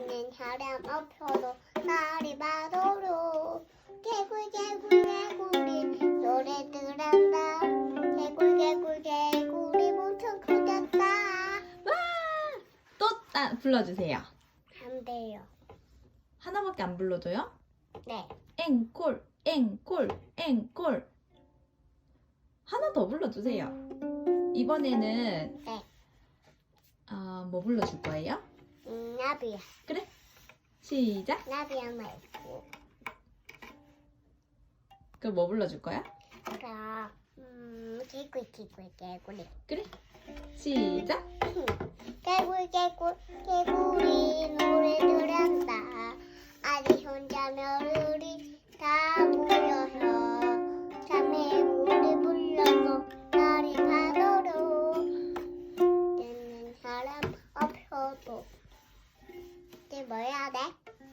듣는 사람 없어도 나리 바도로 개굴 개굴 개굴이 노래 들 한다 개굴 개굴 개굴이 엄청 커졌다 와! 또 따, 불러주세요. 안 돼요 하나밖에 안 불러줘요? 네 앵콜, 앵콜, 앵콜. 하나 더 불러주세요. 이번에는 네. 아, 뭐 불러줄 거예요? 음, 나비야 시작. 나비야 말고 그럼 뭐 불러줄 거야? 그럼 음 개굴 개굴 개굴이 그래. 시작. 개굴 개굴 개굴이 노래 들 한다 아리 혼자 며느리 다 모여서 잠에 노래 불러서 나리 바다로 듣는 사람 없어도 이제 뭐 해야 돼?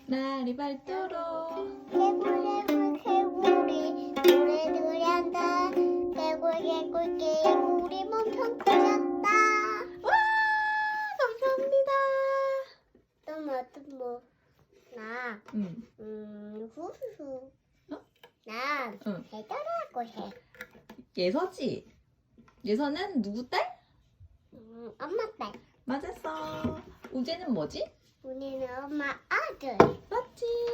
날이 밝도록. 개굴 개굴 개굴이 노래들 한다 개굴 개굴 개굴이 몸통 커졌다 와! 감사합니다. 또 뭐, 또 뭐. 나, 음, 음, 후후후. 어? 난 응. 해달라고 해. 예서지. 예서는 누구 딸? 음, 엄마 딸. 맞았어. 우재는 뭐지? 우리는 엄마 아들. 맞지.